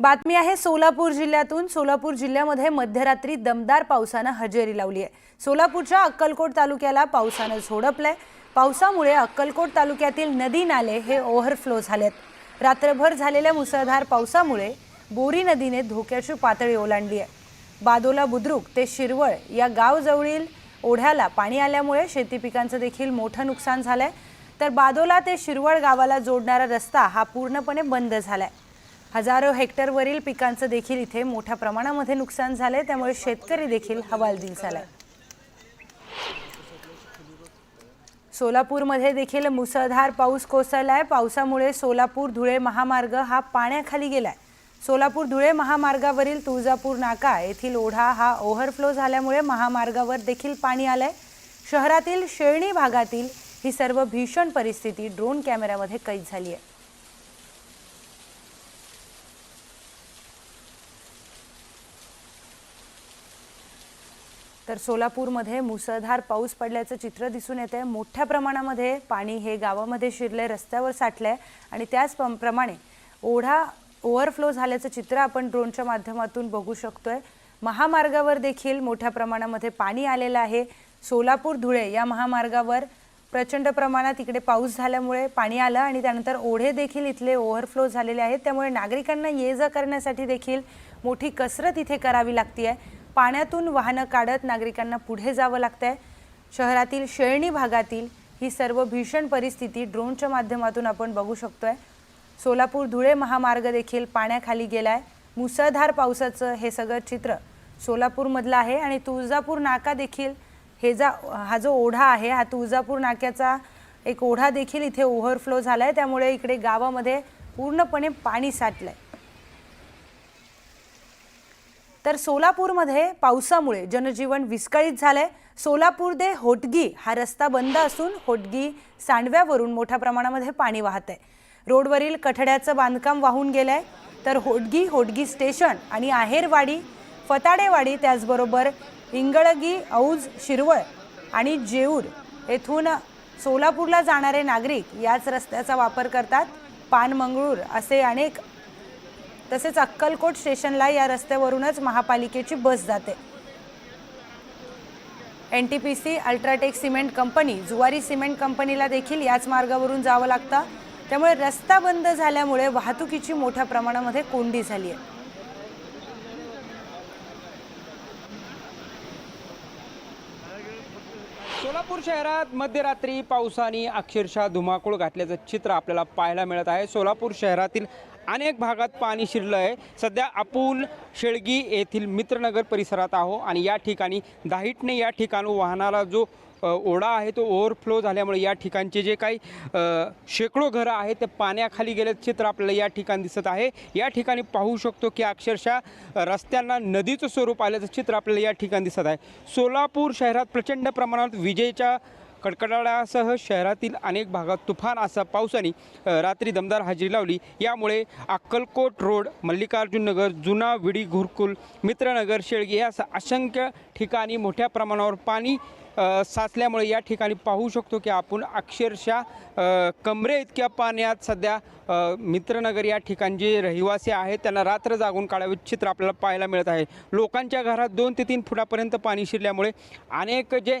बातमी आहे सोलापूर जिल्ह्यातून. सोलापूर जिल्ह्यामध्ये मध्यरात्री दमदार पावसानं हजेरी लावली आहे. सोलापूरच्या अक्कलकोट तालुक्याला पावसानं झोडपलंय. पावसामुळे अक्कलकोट तालुक्यातील नदी नाले हे ओव्हरफ्लो झालेत रात्रभर झालेल्या मुसळधार पावसामुळे बोरी नदीने धोक्याची पातळी ओलांडली आहे. बादोला बुद्रुक ते शिरवळ या गावजवळील ओढ्याला पाणी आल्यामुळे शेती पिकांचं देखील मोठं नुकसान झालंय. तर बादोला ते शिरवळ गावाला जोडणारा रस्ता हा पूर्णपणे बंद झालाय. हजारो हेक्टरवरील पिकांचं देखील इथे मोठ्या प्रमाणामध्ये नुकसान झालंय. त्यामुळे शेतकरी देखील हवालदिल झालाय. सोलापूरमध्ये देखील मुसळधार पाऊस कोसळलाय. पावसामुळे सोलापूर धुळे महामार्ग हा पाण्याखाली गेलाय. सोलापूर धुळे महामार्गावरील तुळजापूर नाका येथील ओढा हा ओव्हरफ्लो झाल्यामुळे महामार्गावर देखील पाणी आलंय. शहरातील शेळणी भागातील ही सर्व भीषण परिस्थिती ड्रोन कॅमेऱ्यामध्ये कैद झाली आहे. तर सोलापूरमध्ये मुसळधार पाऊस पडल्याचं चित्र दिसून येते आहे मोठ्या प्रमाणामध्ये पाणी हे गावामध्ये शिरलंय रस्त्यावर साठलंय आणि त्याच प्रमाणे ओढा ओव्हरफ्लो झाल्याचं चित्र आपण ड्रोनच्या माध्यमातून बघू शकतोय. महामार्गावर देखील मोठ्या प्रमाणामध्ये पाणी आलेलं आहे. सोलापूर धुळे या महामार्गावर प्रचंड प्रमाणात इकडे पाऊस झाल्यामुळे पाणी आलं आणि त्यानंतर ओढे देखील इथले ओव्हरफ्लो झालेले आहेत. त्यामुळे नागरिकांना ये जा करण्यासाठी देखील मोठी कसरत इथे करावी लागती आहे पाण्यातून वाहनं काढत नागरिकांना पुढे जावं लागतंय. शहरातील शेळणी भागातील ही सर्व भीषण परिस्थिती ड्रोनच्या माध्यमातून आपण बघू शकतो आहे सोलापूर धुळे महामार्ग देखील पाण्याखाली गेलाय. मुसळधार पावसाचं हे सगळं चित्र सोलापूरमधलं आहे आणि तुळजापूर नाका देखील हे जा हा जो ओढा आहे हा तुळजापूर नाक्याचा एक ओढा देखील इथे ओव्हरफ्लो झाला आहे त्यामुळे इकडे गावामध्ये पूर्णपणे पाणी साठलं आहे तर सोलापूरमध्ये पावसामुळे जनजीवन विस्कळीत झालंय. सोलापूर दे होटगी हा रस्ता बंद असून होटगी सांडव्यावरून मोठ्या प्रमाणामध्ये पाणी वाहत आहे रोडवरील कठड्याचं बांधकाम वाहून गेलंय. तर होटगी होटगी स्टेशन आणि आहेरवाडी फताडेवाडी त्याचबरोबर इंगळगी औज शिरवळ आणि जेऊर येथून सोलापूरला जाणारे नागरिक याच रस्त्याचा वापर करतात. पानमंगळूर असे अनेक तसेच अक्कलकोट स्टेशनला या रस्त्यावरूनच महापालिकेची बस जाते. N T P C UltraTech cement company Zuari cement कंपनीला देखील याच मार्गावरून जावं लागतं. त्यामुळे रस्ता बंद झाल्यामुळे वाहतुकीची मोठ्या प्रमाणामध्ये कोंडी झाली आहे सोलापूर शहरात मध्यरात्री पावसाने अक्षरशः धुमाकूळ घातल्याचं चित्र आपल्याला पाहायला मिळत आहे. सोलापूर शहरातील अनेक भागात पाणी शिरलं आहे सध्या आपण शेळगी येथील मित्रनगर परिसरात आहो आणि या ठिकाणी दाहिटने या ठिकाणी वाहनाला जो ओढा आहे तो ओव्हरफ्लो झाल्यामुळे या ठिकाणचे जे काही शेकडो घरं आहेत ते पाण्याखाली गेले चित्र आपल्याला या ठिकाणी दिसत आहे. या ठिकाणी पाहू शकतो की अक्षरशः रस्त्यांना नदीचं स्वरूप आल्याचं चित्र आपल्याला या ठिकाणी दिसत आहे. सोलापूर शहरात प्रचंड प्रमाणात विजेच्या कडकडाटासह शहरातील अनेक भागात तुफान असा पावसाने रात्री दमदार हजेरी लावली. यामुळे अक्कलकोट रोड मल्लिकार्जुननगर जुना विडी घुरकुल मित्रनगर शेळगी या असंख्य ठिकाणी मोठ्या प्रमाणावर पाणी साचल्यामुळे या ठिकाणी पाहू शकतो की आपण अक्षरशः कमरे इतक्या पाण्यात सध्या मित्रनगर या ठिकाणचे जे रहिवासी आहेत त्यांना रात्र जागून काढावे चित्र आपल्याला पाहायला मिळत आहे. लोकांच्या घरात दोन ते तीन फुटापर्यंत पाणी शिरल्यामुळे अनेक जे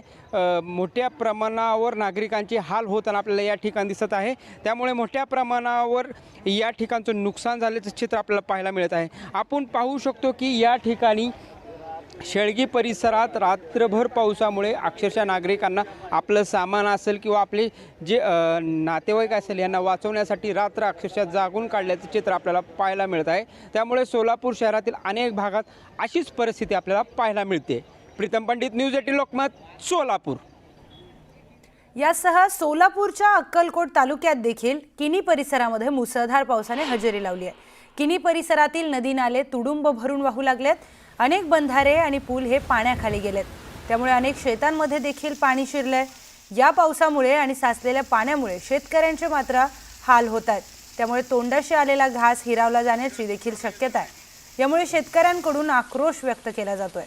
मोठ्या प्रमाणावर नागरिकांचे हाल होताना आपल्याला या ठिकाणी दिसत आहे. त्यामुळे मोठ्या प्रमाणावर या ठिकाणचं नुकसान झाल्याचं चित्र आपल्याला पाहायला मिळत आहे. आपण पाहू शकतो की या ठिकाणी शेळगी परिसरात रात्रभर पावसामुळे अक्षरशः नागरिकांना आपलं सामान असेल किंवा आपले जे नातेवाईक असेल यांना वाचवण्यासाठी रात्र अक्षरशः जागून काढल्याचं चित्र आपल्याला पाहायला मिळत आहे. त्यामुळे सोलापूर शहरातील अनेक भागात अशीच परिस्थिती आपल्याला पाहायला मिळते. Pritam Pandit news eighteen Lokmat Solapur. यासह सोलापूरच्या अक्कलकोट तालुक्यात देखील किनी परिसरामध्ये मुसळधार पावसाने हजेरी लावली आहे. किनी परिसरातील नदी नाले तुडुंब भरून वाहू लागलेत. अनेक बंधारे आणि पूल हे पाण्याखाली गेलेत. त्यामुळे अनेक शेतांमध्ये देखील पाणी शिरलंय. या पावसामुळे आणि साचलेल्या पाण्यामुळे शेतकऱ्यांचे मात्र हाल होत आहेत. त्यामुळे तोंडाशी आलेला घास हिरावला जाण्याची देखील शक्यता आहे. यामुळे शेतकऱ्यांकडून आक्रोश व्यक्त केला जातोय.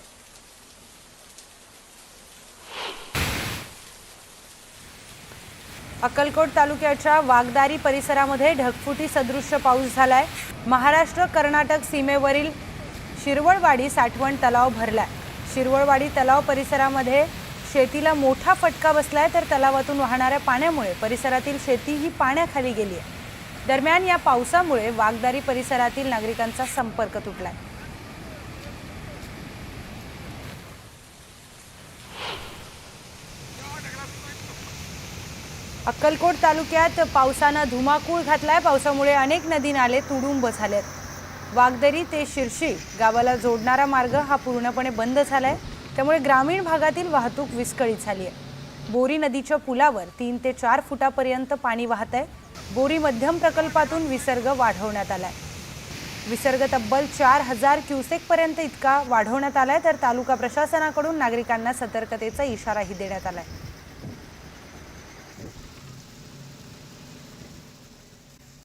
अक्कलकोट तालुक्याच्या वागदारी परिसरामध्ये ढगफुटी सदृश्य पाऊस झालाय. महाराष्ट्र कर्नाटक सीमेवरील शिरवळवाडी साठवण तलाव भरलाय. शिरवळवाडी तलाव परिसरामध्ये शेतीला मोठा फटका बसलाय तर तलावातून वाहणाऱ्या पाण्यामुळे परिसरातील शेती ही पाण्याखाली गेली आहे दरम्यान या पावसामुळे वागदारी परिसरातील नागरिकांचा संपर्क तुटलाय. अक्कलकोट तालुक्यात पावसानं धुमाकूळ घातलाय. पावसामुळे अनेक नदी नाले तुडुंब झालेत. वागदरी ते शिरशी गावाला जोडणारा मार्ग हा पूर्णपणे बंद झालाय. त्यामुळे ग्रामीण भागातील वाहतूक विस्कळीत झाली आहे बोरी नदीच्या पुलावर तीन ते चार फुटापर्यंत पाणी वाहत आहे बोरी मध्यम प्रकल्पातून विसर्ग वाढवण्यात आलाय. विसर्ग तब्बल चार हजार क्युसेकपर्यंत इतका वाढवण्यात आलाय तर तालुका प्रशासनाकडून नागरिकांना सतर्कतेचा इशाराही देण्यात आलाय.